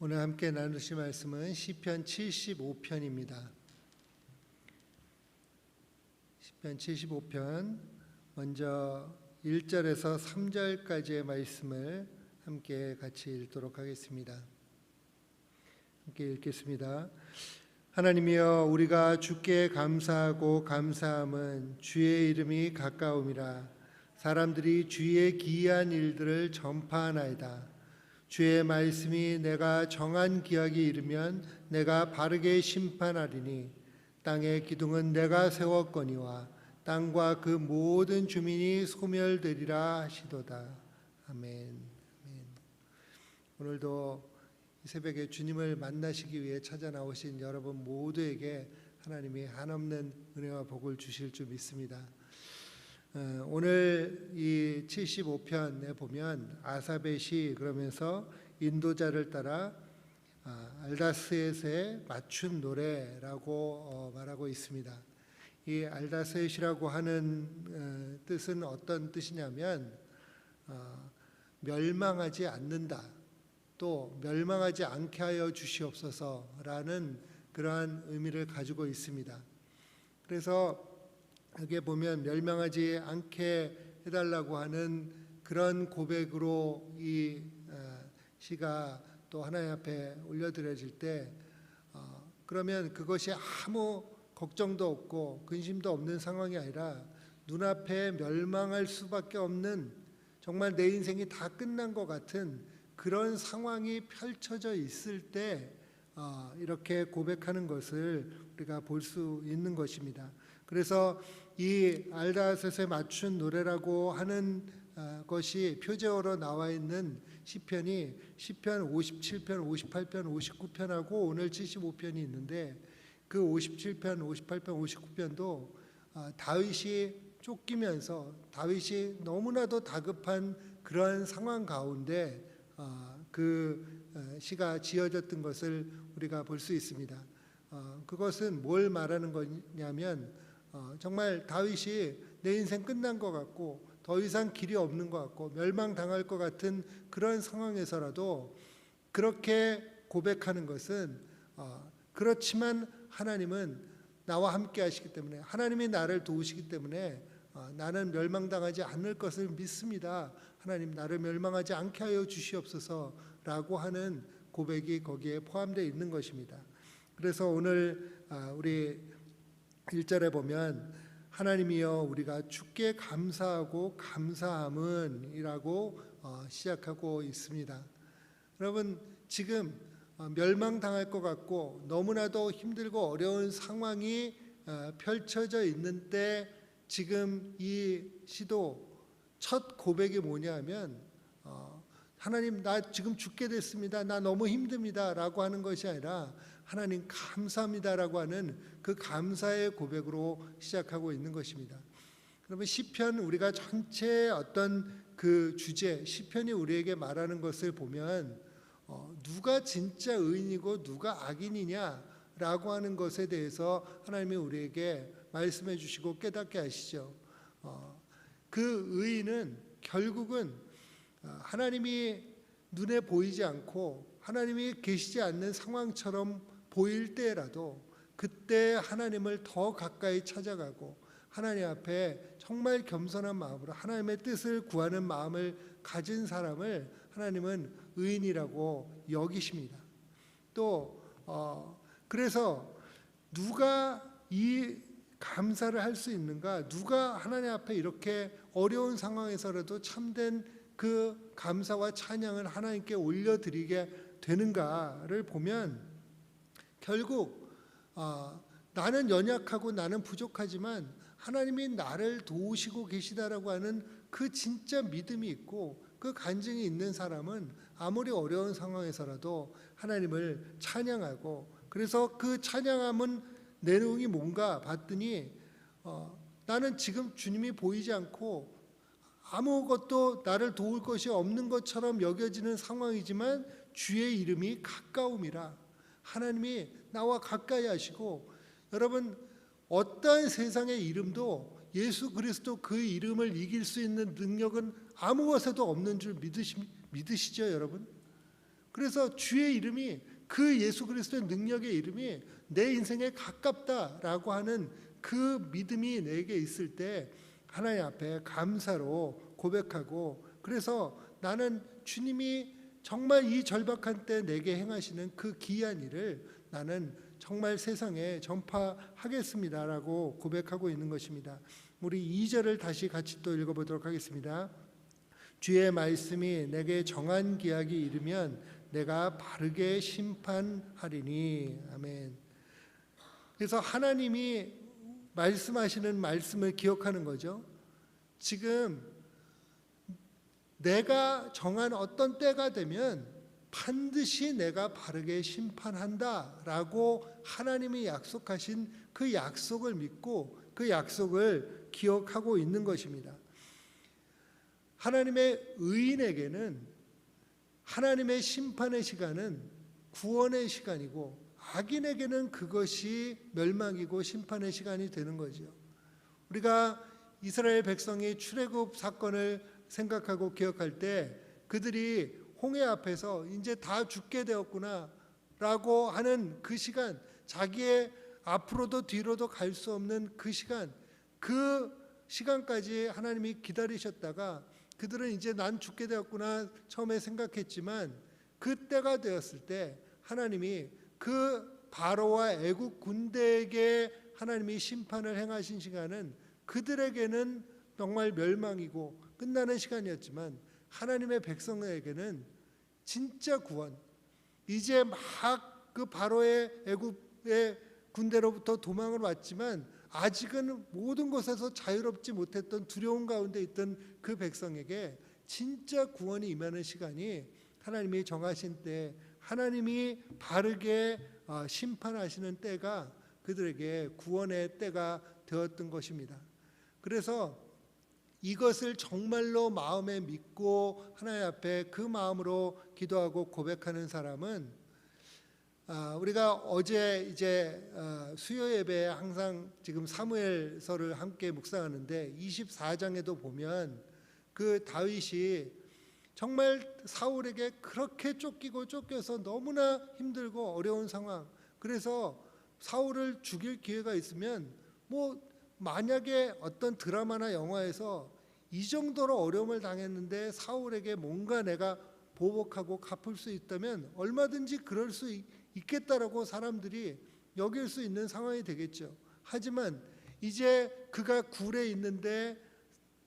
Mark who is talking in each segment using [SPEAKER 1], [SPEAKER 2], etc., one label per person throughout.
[SPEAKER 1] 오늘 함께 나누실 말씀은 시편 75편입니다. 시편 75편 먼저 1절에서 3절까지의 말씀을 함께 같이 읽도록 하겠습니다. 함께 읽겠습니다. 하나님이여 우리가 주께 감사하고 감사함은 주의 이름이 가까움이라 사람들이 주의 기이한 일들을 전파하나이다. 주의 말씀이 내가 정한 기약이 이르면 내가 바르게 심판하리니 땅의 기둥은 내가 세웠거니와 땅과 그 모든 주민이 소멸되리라 하시도다. 아멘. 아멘. 오늘도 이 새벽에 주님을 만나시기 위해 찾아 나오신 여러분 모두에게 하나님이 한없는 은혜와 복을 주실 줄 믿습니다. 어, 오늘 이 75편에 보면 아사벳이 그러면서 인도자를 따라 아, 알다스엣의 맞춘 노래라고 어, 말하고 있습니다. 이 알다스엣이라고 하는 어, 뜻은 어떤 뜻이냐면 어, 멸망하지 않는다. 또 멸망하지 않게 하여 주시옵소서라는 그러한 의미를 가지고 있습니다. 그래서 여기에 보면 멸망하지 않게 해달라고 하는 그런 고백으로 이 어, 시가 또 하나님 앞에 올려드려질 때 어, 그러면 그것이 아무 걱정도 없고 근심도 없는 상황이 아니라 눈앞에 멸망할 수밖에 없는 정말 내 인생이 다 끝난 것 같은 그런 상황이 펼쳐져 있을 때 어, 이렇게 고백하는 것을 우리가 볼 수 있는 것입니다. 그래서 이 알다셋에 맞춘 노래라고 하는 어, 것이 표제어로 나와 있는 시편이 시편 57편, 58편, 59편하고 오늘 75편이 있는데 그 57편, 58편, 59편도 어, 다윗이 쫓기면서 다윗이 너무나도 다급한 그러한 상황 가운데 어, 그 시가 지어졌던 것을 우리가 볼 수 있습니다. 그것은 뭘 말하는 거냐면 어, 정말 다윗이 내 인생 끝난 것 같고 더 이상 길이 없는 것 같고 멸망당할 것 같은 그런 상황에서라도 그렇게 고백하는 것은 어, 그렇지만 하나님은 나와 함께 하시기 때문에 하나님이 나를 도우시기 때문에 어, 나는 멸망당하지 않을 것을 믿습니다. 하나님 나를 멸망하지 않게 하여 주시옵소서라고 하는 고백이 거기에 포함되어 있는 것입니다. 그래서 오늘 아, 우리 1절에 보면 하나님이여 우리가 주께 감사하고 감사함은이라고 어, 시작하고 있습니다. 여러분 지금 어, 멸망당할 것 같고 너무나도 힘들고 어려운 상황이 어, 펼쳐져 있는 때 지금 이 시도 첫 고백이 뭐냐면 하나님 나 지금 죽게 됐습니다. 나 너무 힘듭니다라고 하는 것이 아니라 하나님 감사합니다라고 하는 그 감사의 고백으로 시작하고 있는 것입니다. 그러면 시편 우리가 전체 어떤 그 주제 시편이 우리에게 말하는 것을 보면 어, 누가 진짜 의인이고 누가 악인이냐라고 하는 것에 대해서 하나님이 우리에게 말씀해 주시고 깨닫게 하시죠. 어, 그 의인은 결국은 어, 하나님이 눈에 보이지 않고 하나님이 계시지 않는 상황처럼 보일 때라도 그때 하나님을 더 가까이 찾아가고 하나님 앞에 정말 겸손한 마음으로 하나님의 뜻을 구하는 마음을 가진 사람을 하나님은 의인이라고 여기십니다. 또 어, 그래서 누가 이 감사를 할 수 있는가? 누가 하나님 앞에 이렇게 어려운 상황에서라도 참된 그 감사와 찬양을 하나님께 올려드리게 되는가를 보면 결국 어, 나는 연약하고 나는 부족하지만 하나님이 나를 도우시고 계시다라고 하는 그 진짜 믿음이 있고 그 간증이 있는 사람은 아무리 어려운 상황에서라도 하나님을 찬양하고 그래서 그 찬양함은 내용이 뭔가 봤더니 어, 나는 지금 주님이 보이지 않고 아무것도 나를 도울 것이 없는 것처럼 여겨지는 상황이지만 주의 이름이 가까움이라 하나님이 나와 가까이 하시고 여러분 어떠한 세상의 이름도 예수 그리스도 그 이름을 이길 수 있는 능력은 아무 것에도 없는 줄 믿으시, 믿으시죠 여러분? 그래서 주의 이름이 그 예수 그리스도의 능력의 이름이 내 인생에 가깝다라고 하는 그 믿음이 내게 있을 때 하나님 앞에 감사로 고백하고 그래서 나는 주님이 정말 이 절박한 때 내게 행하시는 그 기이한 일을 나는 정말 세상에 전파하겠습니다라고 고백하고 있는 것입니다. 우리 2절을 다시 같이 또 읽어보도록 하겠습니다. 주의 말씀이 내게 정한 기약이 이르면 내가 바르게 심판하리니 아멘. 그래서 하나님이 말씀하시는 말씀을 기억하는 거죠. 지금 내가 정한 어떤 때가 되면 반드시 내가 바르게 심판한다 라고 하나님이 약속하신 그 약속을 믿고 그 약속을 기억하고 있는 것입니다. 하나님의 의인에게는 하나님의 심판의 시간은 구원의 시간이고 악인에게는 그것이 멸망이고 심판의 시간이 되는 거죠. 우리가 이스라엘 백성이 출애굽 사건을 생각하고 기억할 때 그들이 홍해 앞에서 이제 다 죽게 되었구나 라고 하는 그 시간, 자기의 앞으로도 뒤로도 갈 수 없는 그 시간, 그 시간까지 하나님이 기다리셨다가 그들은 이제 난 죽게 되었구나 처음에 생각했지만 그때가 되었을 때 하나님이 그 바로와 애국 군대에게 하나님이 심판을 행하신 시간은 그들에게는 정말 멸망이고 끝나는 시간이었지만 하나님의 백성에게는 진짜 구원. 이제 막 그 바로의 애굽의 군대로부터 도망을 왔지만 아직은 모든 곳에서 자유롭지 못했던 두려움 가운데 있던 그 백성에게 진짜 구원이 임하는 시간이 하나님이 정하신 때 하나님이 바르게 어, 심판하시는 때가 그들에게 구원의 때가 되었던 것입니다. 그래서 이것을 정말로 마음에 믿고 하나님 앞에 그 마음으로 기도하고 고백하는 사람은 아, 우리가 어제 이제 어, 수요 예배에 항상 지금 사무엘서를 함께 묵상하는데 24장에도 보면 그 다윗이 정말 사울에게 그렇게 쫓기고 쫓겨서 너무나 힘들고 어려운 상황. 그래서 사울을 죽일 기회가 있으면 뭐 만약에 어떤 드라마나 영화에서 이 정도로 어려움을 당했는데 사울에게 뭔가 내가 보복하고 갚을 수 있다면 얼마든지 그럴 수 있, 있겠다라고 사람들이 여길 수 있는 상황이 되겠죠. 하지만 이제 그가 굴에 있는데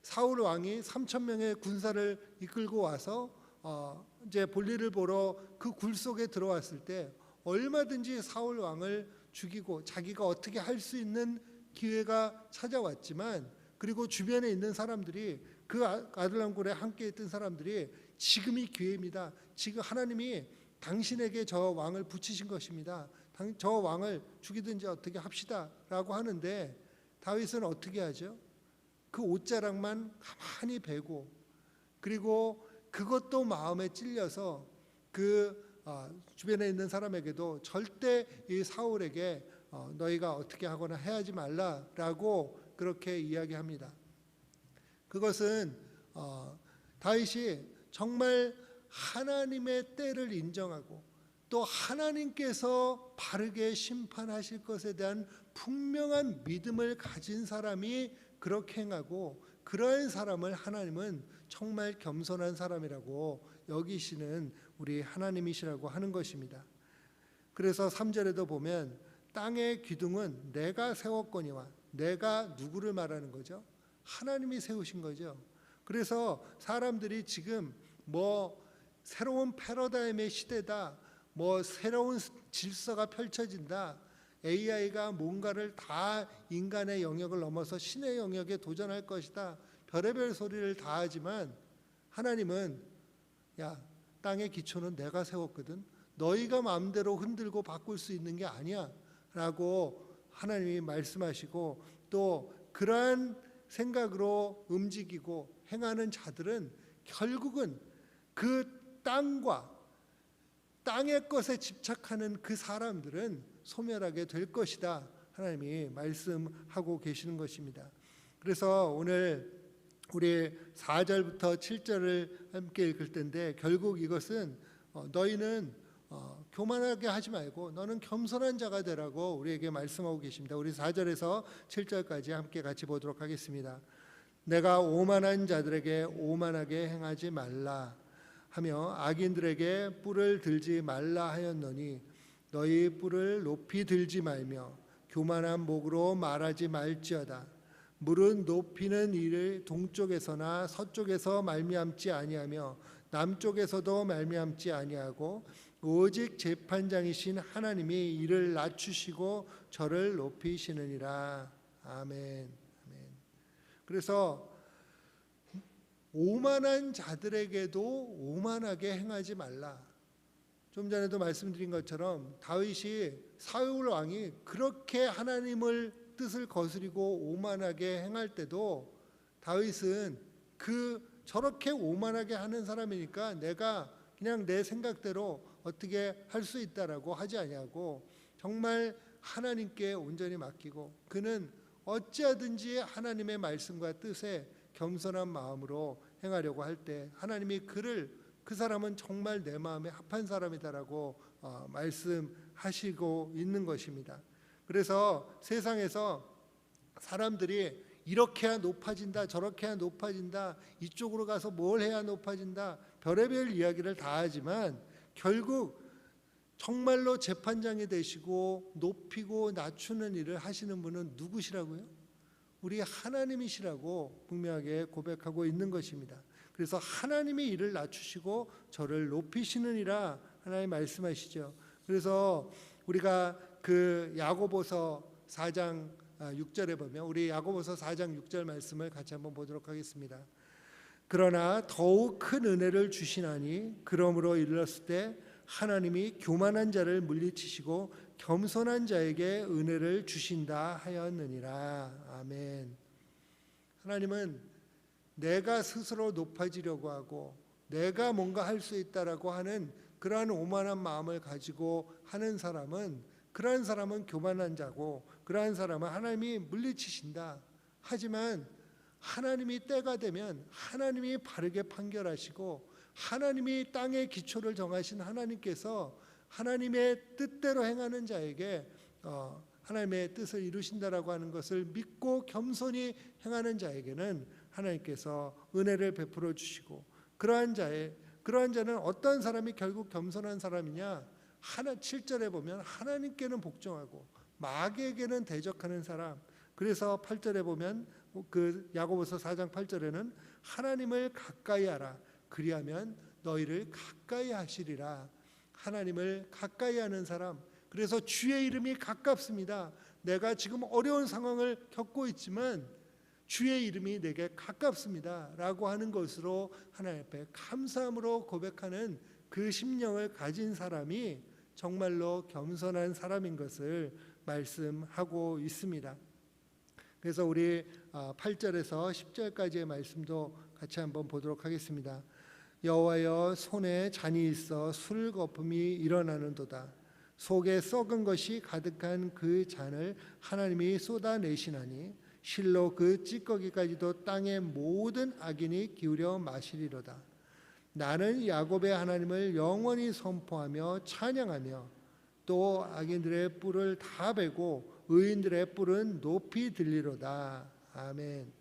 [SPEAKER 1] 사울 왕이 3천 명의 군사를 이끌고 와서 어 이제 볼일을 보러 그 굴 속에 들어왔을 때 얼마든지 사울 왕을 죽이고 자기가 어떻게 할 수 있는 기회가 찾아왔지만 그리고 주변에 있는 사람들이 그 아- 아들람 굴에 함께 있던 사람들이 지금이 기회입니다. 지금 하나님이 당신에게 저 왕을 붙이신 것입니다. 당- 저 왕을 죽이든지 어떻게 합시다라고 하는데 다윗은 어떻게 하죠? 그 옷자락만 가만히 베고 그리고 그것도 마음에 찔려서 그 어, 주변에 있는 사람에게도 절대 이 사울에게 어, 너희가 어떻게 하거나 해하지 말라라고 그렇게 이야기합니다. 그것은 어, 다윗이 정말 하나님의 때를 인정하고 또 하나님께서 바르게 심판하실 것에 대한 분명한 믿음을 가진 사람이 그렇게 행하고 그러한 사람을 하나님은 정말 겸손한 사람이라고 여기시는 우리 하나님이시라고 하는 것입니다. 그래서 3절에도 보면 땅의 기둥은 내가 세웠거니와 내가 누구를 말하는 거죠? 하나님이 세우신 거죠. 그래서 사람들이 지금 뭐 새로운 패러다임의 시대다. 뭐 새로운 질서가 펼쳐진다. AI가 뭔가를 다 인간의 영역을 넘어서 신의 영역에 도전할 것이다. 별의별 소리를 다 하지만 하나님은 야, 땅의 기초는 내가 세웠거든. 너희가 마음대로 흔들고 바꿀 수 있는 게 아니야. 라고 하나님이 말씀하시고 또 그러한 생각으로 움직이고 행하는 자들은 결국은 그 땅과 땅의 것에 집착하는 그 사람들은 소멸하게 될 것이다. 하나님이 말씀하고 계시는 것입니다. 그래서 오늘 우리 4절부터 7절을 함께 읽을 텐데 결국 이것은 어, 너희는 어, 교만하게 하지 말고 너는 겸손한 자가 되라고 우리에게 말씀하고 계십니다. 우리 4절에서 7절까지 함께 같이 보도록 하겠습니다. 내가 오만한 자들에게 오만하게 행하지 말라 하며 악인들에게 뿔을 들지 말라 하였노니 너희 뿔을 높이 들지 말며 교만한 목으로 말하지 말지어다 물은 높이는 일을 동쪽에서나 서쪽에서 말미암지 아니하며 남쪽에서도 말미암지 아니하고 오직 재판장이신 하나님이 이를 낮추시고 저를 높이시느니라. 아멘. 아멘. 그래서 오만한 자들에게도 오만하게 행하지 말라. 좀 전에도 말씀드린 것처럼 다윗이 사울 왕이 그렇게 하나님을 뜻을 거스리고 오만하게 행할 때도 다윗은 그 저렇게 오만하게 하는 사람이니까 내가 그냥 내 생각대로 어떻게 할 수 있다라고 하지 아니하고 정말 하나님께 온전히 맡기고 그는 어찌하든지 하나님의 말씀과 뜻에 겸손한 마음으로 행하려고 할 때 하나님이 그를 그 사람은 정말 내 마음에 합한 사람이다라고 어, 말씀하시고 있는 것입니다. 그래서 세상에서 사람들이 이렇게 해야 높아진다, 저렇게 해야 높아진다, 이쪽으로 가서 뭘 해야 높아진다, 별의별 이야기를 다 하지만 결국 정말로 재판장이 되시고 높이고 낮추는 일을 하시는 분은 누구시라고요? 우리 하나님이시라고 분명하게 고백하고 있는 것입니다. 그래서 하나님이 이를 낮추시고 저를 높이시느니라 하나님 말씀하시죠. 그래서 우리가 그 야고보서 4장 6절에 보면 우리 야고보서 4장 6절 말씀을 같이 한번 보도록 하겠습니다. 그러나 더욱 큰 은혜를 주시나니 그러므로 이르렀을 때 하나님이 교만한 자를 물리치시고 겸손한 자에게 은혜를 주신다 하였느니라. 아멘. 하나님은 내가 스스로 높아지려고 하고 내가 뭔가 할 수 있다라고 하는 그러한 오만한 마음을 가지고 하는 사람은 그러한 사람은 교만한 자고 그러한 사람은 하나님이 물리치신다. 하지만 하나님이 때가 되면 하나님이 바르게 판결하시고 하나님이 땅의 기초를 정하신 하나님께서 하나님의 뜻대로 행하는 자에게 어, 하나님의 뜻을 이루신다라고 하는 것을 믿고 겸손히 행하는 자에게는 하나님께서 은혜를 베풀어 주시고 그러한 자의 그러한 자는 어떤 사람이 결국 겸손한 사람이냐? 하나 7절에 보면 하나님께는 복종하고 마귀에게는 대적하는 사람. 그래서 8절에 보면 그 야고보서 4장 8절에는 하나님을 가까이 하라. 그리하면 너희를 가까이 하시리라. 하나님을 가까이 하는 사람. 그래서 주의 이름이 가깝습니다. 내가 지금 어려운 상황을 겪고 있지만 주의 이름이 내게 가깝습니다. 라고 하는 것으로 하나님 앞에 감사함으로 고백하는 그 심령을 가진 사람이 정말로 겸손한 사람인 것을 말씀하고 있습니다. 그래서 우리 8절에서 10절까지의 말씀도 같이 한번 보도록 하겠습니다. 여호와여 손에 잔이 있어 술 거품이 일어나는도다. 속에 썩은 것이 가득한 그 잔을 하나님이 쏟아내시나니 실로 그 찌꺼기까지도 땅의 모든 악인이 기울여 마시리로다. 나는 야곱의 하나님을 영원히 선포하며 찬양하며 또 악인들의 뿔을 다 베고 의인들의 뿔은 높이 들리로다. 아멘.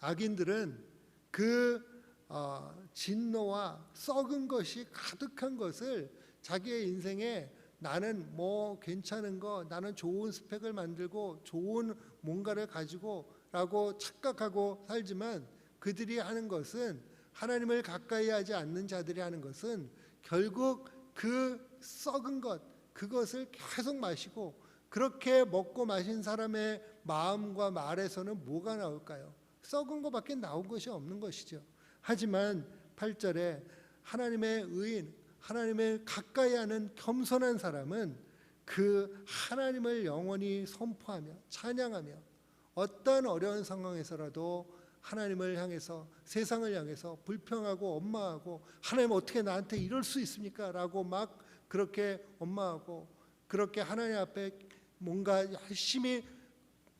[SPEAKER 1] 악인들은 그 어, 진노와 썩은 것이 가득한 것을 자기의 인생에 나는 뭐 괜찮은 거, 나는 좋은 스펙을 만들고 좋은 뭔가를 가지고 라고 착각하고 살지만 그들이 하는 것은 하나님을 가까이 하지 않는 자들이 하는 것은 결국 그 썩은 것, 그것을 계속 마시고 그렇게 먹고 마신 사람의 마음과 말에서는 뭐가 나올까요? 썩은 것밖에 나온 것이 없는 것이죠. 하지만 8절에 하나님의 의인, 하나님을 가까이 하는 겸손한 사람은 그 하나님을 영원히 선포하며 찬양하며 어떤 어려운 상황에서라도 하나님을 향해서 세상을 향해서 불평하고 원망하고 하나님 어떻게 나한테 이럴 수 있습니까? 라고 막 그렇게 원망하고 그렇게 하나님 앞에 뭔가 열심히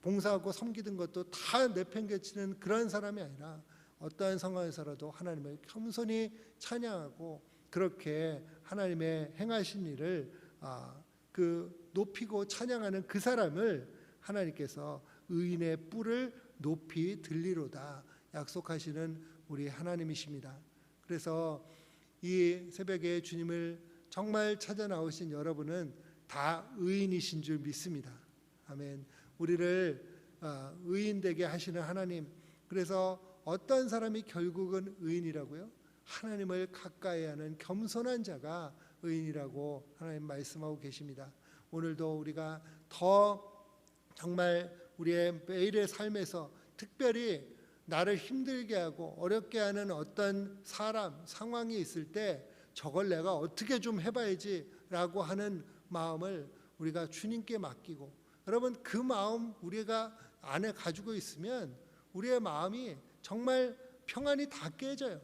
[SPEAKER 1] 봉사하고 섬기던 것도 다 내팽개치는 그런 사람이 아니라 어떠한 상황에서라도 하나님을 겸손히 찬양하고 그렇게 하나님의 행하신 일을 아, 그 높이고 찬양하는 그 사람을 하나님께서 의인의 뿔을 높이 들리로다 약속하시는 우리 하나님이십니다. 그래서 이 새벽에 주님을 정말 찾아 나오신 여러분은 다 의인이신 줄 믿습니다. 아멘. 우리를 아, 의인 되게 하시는 하나님. 그래서 어떤 사람이 결국은 의인이라고요? 하나님을 가까이 하는 겸손한 자가 의인이라고 하나님 말씀하고 계십니다. 오늘도 우리가 더 정말 우리의 매일의 삶에서 특별히 나를 힘들게 하고 어렵게 하는 어떤 사람, 상황이 있을 때 저걸 내가 어떻게 좀 해봐야지라고 하는 마음을 우리가 주님께 맡기고 여러분 그 마음 우리가 안에 가지고 있으면 우리의 마음이 정말 평안이 다 깨져요.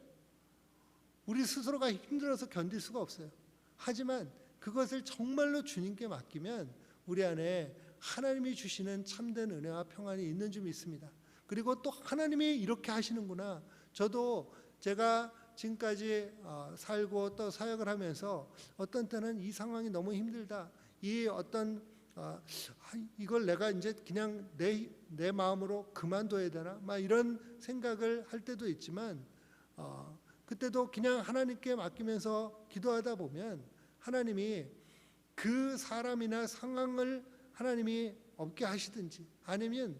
[SPEAKER 1] 우리 스스로가 힘들어서 견딜 수가 없어요. 하지만 그것을 정말로 주님께 맡기면 우리 안에 하나님이 주시는 참된 은혜와 평안이 있는 줄 믿습니다. 그리고 또 하나님이 이렇게 하시는구나. 저도 제가 지금까지 어, 살고 또 사역을 하면서 어떤 때는 이 상황이 너무 힘들다. 이 어떤 어, 아, 이걸 내가 이제 그냥 내, 내 마음으로 그만둬야 되나? 막 이런 생각을 할 때도 있지만 어, 그때도 그냥 하나님께 맡기면서 기도하다 보면 하나님이 그 사람이나 상황을 하나님이 없게 하시든지 아니면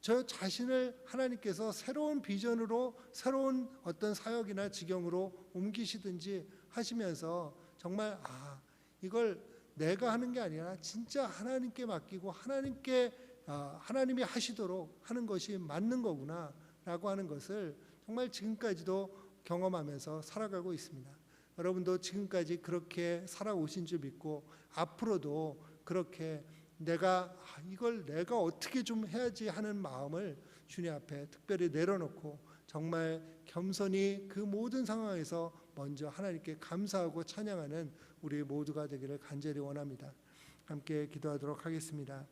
[SPEAKER 1] 저 자신을 하나님께서 새로운 비전으로 새로운 어떤 사역이나 지경으로 옮기시든지 하시면서 정말 아 이걸 내가 하는 게 아니라 진짜 하나님께 맡기고 하나님께 아, 하나님이 하시도록 하는 것이 맞는 거구나라고 하는 것을 정말 지금까지도 경험하면서 살아가고 있습니다. 여러분도 지금까지 그렇게 살아오신 줄 믿고 앞으로도 그렇게 내가 아, 이걸 내가 어떻게 좀 해야지 하는 마음을 주님 앞에 특별히 내려놓고 정말 겸손히 그 모든 상황에서 먼저 하나님께 감사하고 찬양하는 우리 모두가 되기를 간절히 원합니다. 함께 기도하도록 하겠습니다.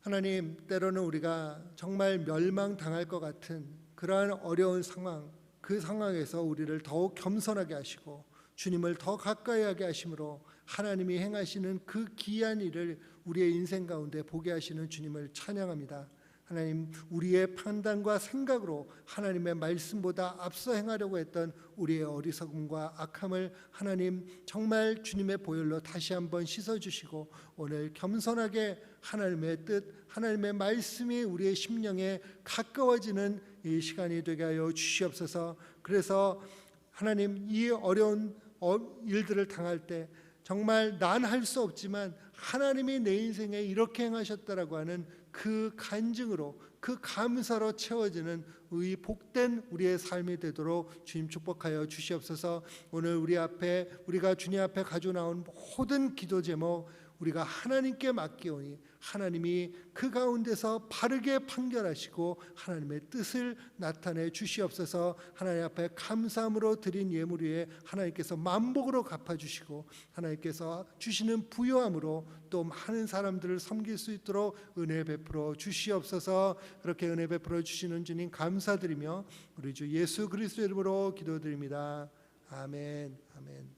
[SPEAKER 1] 하나님, 때로는 우리가 정말 멸망당할 것 같은 그러한 어려운 상황, 그 상황에서 우리를 더욱 겸손하게 하시고 주님을 더 가까이 하게 하심으로 하나님이 행하시는 그 귀한 일을 우리의 인생 가운데 보게 하시는 주님을 찬양합니다. 하나님 우리의 판단과 생각으로 하나님의 말씀보다 앞서 행하려고 했던 우리의 어리석음과 악함을 하나님 정말 주님의 보혈로 다시 한번 씻어 주시고 오늘 겸손하게 하나님의 뜻 하나님의 말씀이 우리의 심령에 가까워지는 이 시간이 되게 하여 주시옵소서. 그래서 하나님 이 어려운 어, 일들을 당할 때 정말 난 할 수 없지만 하나님이 내 인생에 이렇게 행하셨다라고 하는 그 간증으로 그 감사로 채워지는 의 복된 우리의 삶이 되도록 주님 축복하여 주시옵소서. 오늘 우리 앞에 우리가 주님 앞에 가져 나온 모든 기도 제목 우리가 하나님께 맡기오니 하나님이 그 가운데서 바르게 판결하시고 하나님의 뜻을 나타내 주시옵소서. 하나님 앞에 감사함으로 드린 예물 위에 하나님께서 만복으로 갚아주시고 하나님께서 주시는 부요함으로 또 많은 사람들을 섬길 수 있도록 은혜 베풀어 주시옵소서. 그렇게 은혜 베풀어 주시는 주님 감사드리며 우리 주 예수 그리스도 이름으로 기도드립니다. 아멘. 아멘